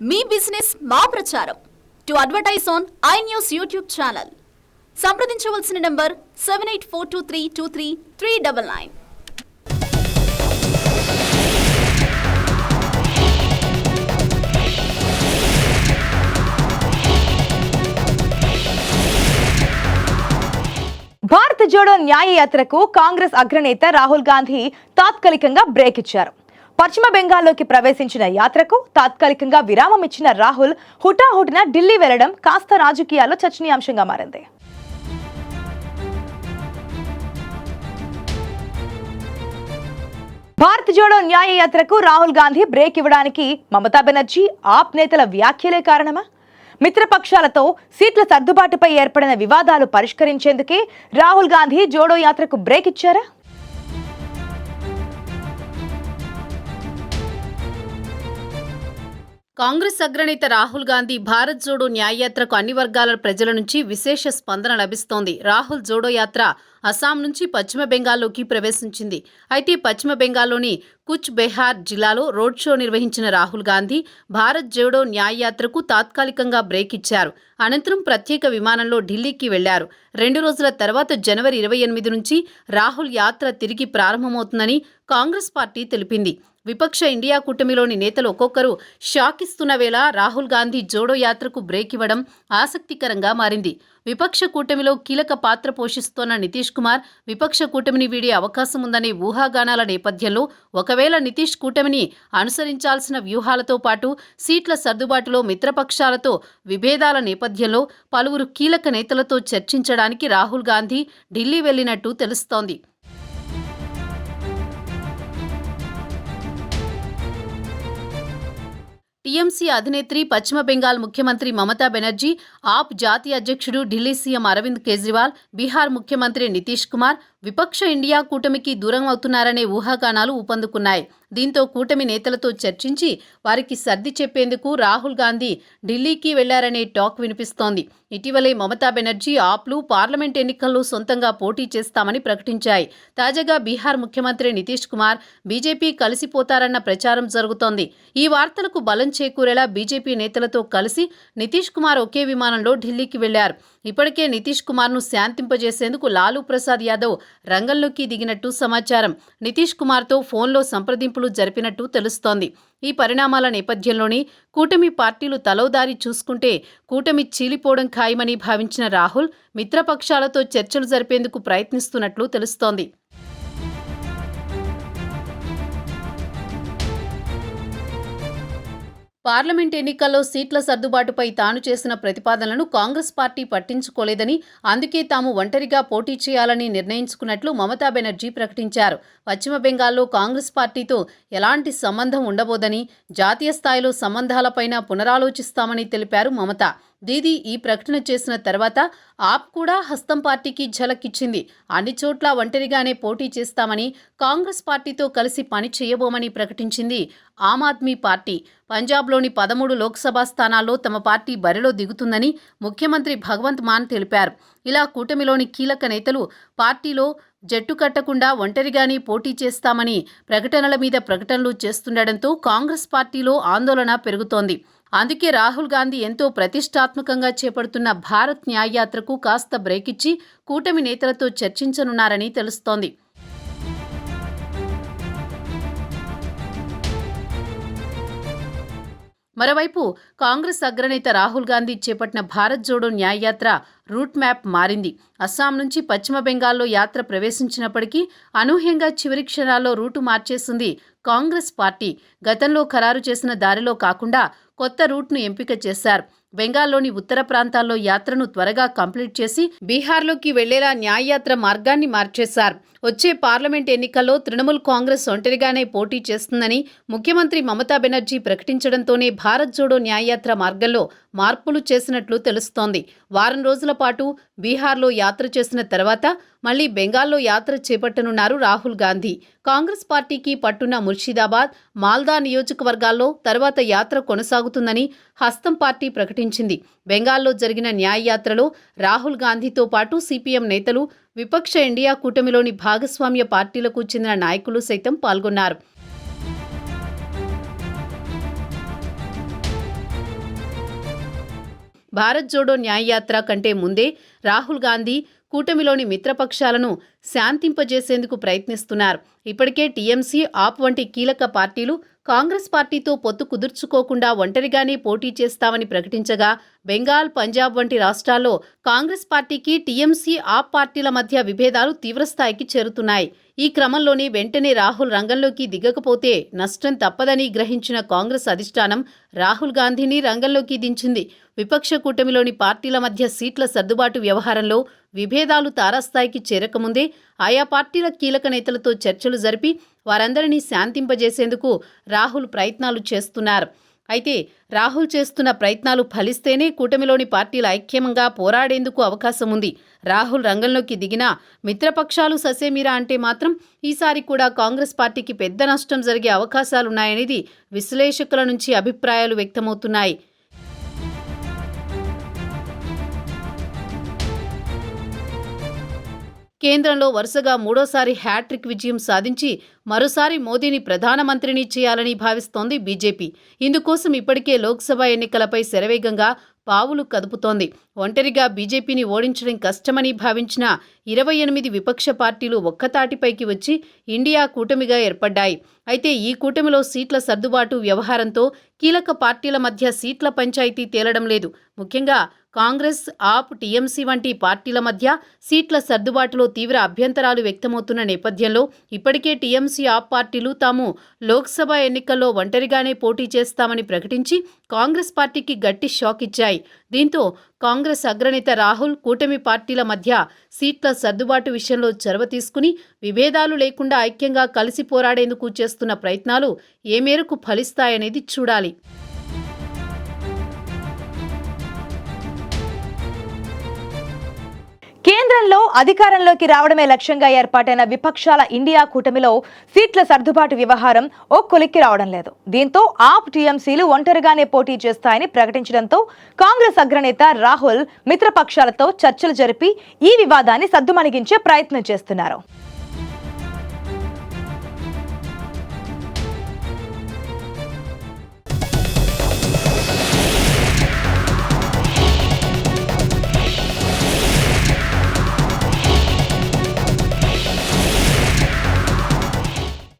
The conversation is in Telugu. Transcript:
మీ బిజినెస్ మా ప్రచారం. To advertise on I news YouTube channel. సంప్రదించవలసిన number seven eight four two three two three three double nine. Bharat Jodo Nyay యాత్రకు కాంగ్రెస్ అగ్రనేత రాహుల్ గాంధీ తాత్కాలికంగా బ్రేక్ ఇచ్చారు. పశ్చిమ బెంగాల్లోకి ప్రవేశించిన యాత్రకు తాత్కాలికంగా విరామం ఇచ్చిన రాహుల్ హుటాహుటిన ఢిల్లీ వెళ్ళడం కాస్త రాజకీయాల్లో చర్చనీయాంశంగా మారింది. భారత్ జోడో న్యాయ యాత్రకు రాహుల్ గాంధీ బ్రేక్ ఇవ్వడానికి మమతా బెనర్జీ ఆప్ నేతల వ్యాఖ్యలే కారణమా? మిత్రపక్షాలతో సీట్ల సర్దుబాటుపై ఏర్పడిన వివాదాలు పరిష్కరించేందుకే రాహుల్ గాంధీ జోడో యాత్రకు బ్రేక్ ఇచ్చారా? కాంగ్రెస్ అగ్రనేత రాహుల్ గాంధీ భారత్ జోడో న్యాయయాత్రకు అన్ని వర్గాల ప్రజల నుంచి విశేష స్పందన లభిస్తోంది. రాహుల్ జోడో యాత్ర అస్సాం నుంచి పశ్చిమ బెంగాల్లోకి ప్రవేశించింది. అయితే పశ్చిమ బెంగాల్లోని కుచ్ బెహార్ జిల్లాలో రోడ్ షో నిర్వహించిన రాహుల్ గాంధీ భారత్ జోడో న్యాయయాత్రకు తాత్కాలికంగా బ్రేక్ ఇచ్చారు. అనంతరం ప్రత్యేక విమానంలో ఢిల్లీకి వెళ్ళారు. రెండు రోజుల తర్వాత జనవరి ఇరవై ఎనిమిది నుంచి రాహుల్ యాత్ర తిరిగి ప్రారంభమవుతుందని కాంగ్రెస్ పార్టీ తెలిపింది. విపక్ష ఇండియా కూటమిలోని నేతలు ఒక్కొక్కరు షాక్ ఇస్తున్న వేళ రాహుల్ గాంధీ జోడో యాత్రకు బ్రేక్ ఇవ్వడం ఆసక్తికరంగా మారింది. విపక్ష కూటమిలో కీలక పాత్ర పోషిస్తోన్న నితీష్ కుమార్ విపక్ష కూటమిని వీడే అవకాశం ఉందనే ఊహాగానాల నేపథ్యంలో ఒకవేళ నితీష్ కూటమిని అనుసరించాల్సిన వ్యూహాలతో పాటు సీట్ల సర్దుబాటులో మిత్రపక్షాలతో విభేదాల నేపథ్యంలో పలువురు కీలక నేతలతో చర్చించడానికి రాహుల్ గాంధీ ఢిల్లీ వెళ్ళినట్టు తెలుస్తోంది. టీఎంసీ అధినేత్రి పశ్చిమ బెంగాల్ ముఖ్యమంత్రి మమతా బెనర్జీ ఆప్ జాతీయ అధ్యక్షుడు ఢిల్లీ సీఎం అరవింద్ కేజ్రీవాల్ బీహార్ ముఖ్యమంత్రి నితీష్ కుమార్ విపక్ష ఇండియా కూటమికి దూరం అవుతున్నారనే ఊహాగానాలు ఊపందుకున్నాయి. దీంతో కూటమి నేతలతో చర్చించి వారికి సర్ది చెప్పేందుకు రాహుల్ గాంధీ ఢిల్లీకి వెళ్ళారనే టాక్ వినిపిస్తోంది. ఇటీవలే మమతా బెనర్జీ ఆప్లు పార్లమెంట్ ఎన్నికల్లో సొంతంగా పోటీ చేస్తామని ప్రకటించాయి. తాజాగా బీహార్ ముఖ్యమంత్రి నితీష్ కుమార్ బీజేపీ కలిసిపోతారన్న ప్రచారం జరుగుతోంది. ఈ వార్తలకు బలం చేకూరేలా బీజేపీ నేతలతో కలిసి నితీష్ కుమార్ ఒకే విమానంలో ఢిల్లీకి వెళ్ళారు. ఇప్పటికే నితీష్ కుమార్ను శాంతింపజేసేందుకు లాలూ ప్రసాద్ యాదవ్ రంగంలోకి దిగినట్టు సమాచారం. నితీష్ కుమార్తో ఫోన్లో సంప్రదింపులు జరిపినట్టు తెలుస్తోంది. ఈ పరిణామాల నేపథ్యంలోనే కూటమి పార్టీలు తలోదారి చూసుకుంటే కూటమి చీలిపోవడం ఖాయమని భావించిన రాహుల్ మిత్రపక్షాలతో చర్చలు జరిపేందుకు ప్రయత్నిస్తున్నట్లు తెలుస్తోంది. పార్లమెంట్ ఎన్నికల్లో సీట్ల సర్దుబాటుపై తాను చేసిన ప్రతిపాదనలను కాంగ్రెస్ పార్టీ పట్టించుకోలేదని అందుకే తాము ఒంటరిగా పోటీ చేయాలని నిర్ణయించుకున్నట్లు మమతా బెనర్జీ ప్రకటించారు. పశ్చిమ బెంగాల్లో కాంగ్రెస్ పార్టీతో ఎలాంటి సంబంధం ఉండబోదని జాతీయ స్థాయిలో సంబంధాలపైన పునరాలోచిస్తామని తెలిపారు మమత. దీదీ ఈ ప్రకటన చేసిన తర్వాత ఆప్ కూడా హస్తం పార్టీకి ఝలక్కిచ్చింది. అన్ని చోట్ల ఒంటరిగానే పోటీ చేస్తామని కాంగ్రెస్ పార్టీతో కలిసి పని చేయబోమని ప్రకటించింది ఆమ్ ఆద్మీ పార్టీ. పంజాబ్లోని పదమూడు లోక్సభ స్థానాల్లో తమ పార్టీ బరిలో దిగుతుందని ముఖ్యమంత్రి భగవంత్ మాన్ తెలిపారు. ఇలా కూటమిలోని కీలక నేతలు పార్టీలో జట్టు కట్టకుండా ఒంటరిగానే పోటీ చేస్తామని ప్రకటనల మీద ప్రకటనలు చేస్తుండటంతో కాంగ్రెస్ పార్టీలో ఆందోళన పెరుగుతోంది. అందుకే రాహుల్ గాంధీ ఎంతో ప్రతిష్టాత్మకంగా చేపడుతున్న భారత్ న్యాయయాత్రకు కాస్త బ్రేక్ ఇచ్చి కూటమి నేతలతో చర్చించనున్నారని తెలుస్తోంది. మరోవైపు కాంగ్రెస్ అగ్రనేత రాహుల్ గాంధీ చేపట్టిన భారత్ జోడో న్యాయయాత్ర రూట్ మ్యాప్ మారింది. అస్సాం నుంచి పశ్చిమ బెంగాల్లో యాత్ర ప్రవేశించినప్పటికీ అనూహ్యంగా చివరి క్షణాల్లో రూటు మార్చేసింది కాంగ్రెస్ పార్టీ. గతంలో ఖరారు చేసిన దారిలో కాకుండా కొత్త రూట్ను ఎంపిక చేశారు. బెంగాల్లోని ఉత్తర ప్రాంతాల్లో యాత్రను త్వరగా కంప్లీట్ చేసి బీహార్లోకి వెళ్ళేలా న్యాయయాత్ర మార్గాన్ని మార్చేశారు. వచ్చే పార్లమెంట్ ఎన్నికల్లో తృణమూల్ కాంగ్రెస్ ఒంటరిగానే పోటీ చేస్తుందని ముఖ్యమంత్రి మమతా బెనర్జీ ప్రకటించడంతోనే భారత్ జోడో న్యాయయాత్ర మార్గంలో మార్పులు చేసినట్లు తెలుస్తోంది. వారం రోజుల పాటు బీహార్లో యాత్ర చేసిన తర్వాత మళ్ళీ బెంగాల్లో యాత్ర చేపట్టనున్నారు రాహుల్ గాంధీ. కాంగ్రెస్ పార్టీకి పట్టున్న ముర్షిదాబాద్ మాల్దా నియోజకవర్గాల్లో తర్వాత యాత్ర కొనసాగుతుందని హస్తం పార్టీ ప్రకటించింది. బెంగాల్లో జరిగిన న్యాయయాత్రలో రాహుల్ గాంధీతో పాటు సిపిఎం నేతలు విపక్ష ఇండియా కూటమిలోని భాగస్వామ్య పార్టీలకు చెందిన నాయకులు సైతం పాల్గొన్నారు. భారత్ జోడో న్యాయయాత్ర కంటే ముందే రాహుల్ గాంధీ కూటమిలోని మిత్రపక్షాలను శాంతింపజేసేందుకు ప్రయత్నిస్తున్నారు. ఇప్పటికే టీఎంసీ ఆప్ వంటి కీలక పార్టీలు కాంగ్రెస్ పార్టీతో పొత్తు కుదుర్చుకోకుండా ఒంటరిగానే పోటీ చేస్తామని ప్రకటించగా బెంగాల్ పంజాబ్ వంటి రాష్ట్రాల్లో కాంగ్రెస్ పార్టీకి టీఎంసీ ఆప్ పార్టీల మధ్య విభేదాలు తీవ్రస్థాయికి చేరుతున్నాయి. ఈ క్రమంలోనే వెంటనే రాహుల్ రంగంలోకి దిగకపోతే నష్టం తప్పదని గ్రహించిన కాంగ్రెస్ అధిష్టానం రాహుల్ గాంధీని రంగంలోకి దించింది. విపక్ష కూటమిలోని పార్టీల మధ్య సీట్ల సర్దుబాటు వ్యవహారంలో విభేదాలు తారాస్థాయికి చేరకముందే ఆయా పార్టీల కీలక నేతలతో చర్చలు జరిపి వారందరినీ శాంతింపజేసేందుకు రాహుల్ ప్రయత్నాలు చేస్తున్నారు. అయితే రాహుల్ చేస్తున్న ప్రయత్నాలు ఫలిస్తేనే కూటమిలోని పార్టీల ఐక్యంగా పోరాడేందుకు అవకాశం ఉంది రాహుల్ రంగంలోకి దిగినా మిత్రపక్షాలు ససేమిరా అంటే మాత్రం ఈసారి కూడా కాంగ్రెస్ పార్టీకి పెద్ద నష్టం జరిగే అవకాశాలున్నాయనేది విశ్లేషకుల నుంచి అభిప్రాయాలు వ్యక్తమవుతున్నాయి. కేంద్రంలో వరుసగా మూడోసారి హ్యాట్రిక్ విజయం సాధించి మరోసారి మోదీని ప్రధానమంత్రిని చేయాలని భావిస్తోంది బీజేపీ. ఇందుకోసం ఇప్పటికే లోక్సభ ఎన్నికలపై శరవేగంగా పావులు కదుపుతోంది. ఒంటరిగా బీజేపీని ఓడించడం కష్టమని భావించిన ఇరవై ఎనిమిది విపక్ష పార్టీలు ఒక్కతాటిపైకి వచ్చి ఇండియా కూటమిగా ఏర్పడ్డాయి. అయితే ఈ కూటమిలో సీట్ల సర్దుబాటు వ్యవహారంతో కీలక పార్టీల మధ్య సీట్ల పంచాయతీ తేలడం లేదు. ముఖ్యంగా కాంగ్రెస్ ఆప్ టీఎంసీ వంటి పార్టీల మధ్య సీట్ల సర్దుబాటులో తీవ్ర అభ్యంతరాలు వ్యక్తమవుతున్న నేపథ్యంలో ఇప్పటికే టీఎంసీ ఆప్ పార్టీలు తాము లోక్సభ ఎన్నికల్లో ఒంటరిగానే పోటీ చేస్తామని ప్రకటించి కాంగ్రెస్ పార్టీకి గట్టి షాక్ ఇచ్చాయి. దీంతో కాంగ్రెస్ అగ్రనేత రాహుల్ కూటమి పార్టీల మధ్య సీట్ల సర్దుబాటు విషయంలో చొరవ తీసుకుని విభేదాలు లేకుండా ఐక్యంగా కలిసి పోరాడేందుకు చేస్తున్న ప్రయత్నాలు ఏ మేరకు ఫలిస్తాయనేది చూడాలి. కేంద్రంలో అధికారంలోకి రావడమే లక్ష్యంగా ఏర్పాటైన విపక్షాల ఇండియా కూటమిలో సీట్ల సర్దుబాటు వ్యవహారం ఓ కొలిక్కి రావడం లేదు. దీంతో ఆప్ టీఎంసీలు ఒంటరిగానే పోటీ చేస్తాయని ప్రకటించడంతో కాంగ్రెస్ అగ్రనేత రాహుల్ మిత్రపక్షాలతో చర్చలు జరిపి ఈ వివాదాన్ని సద్దుమణిగించే ప్రయత్నం చేస్తున్నారు.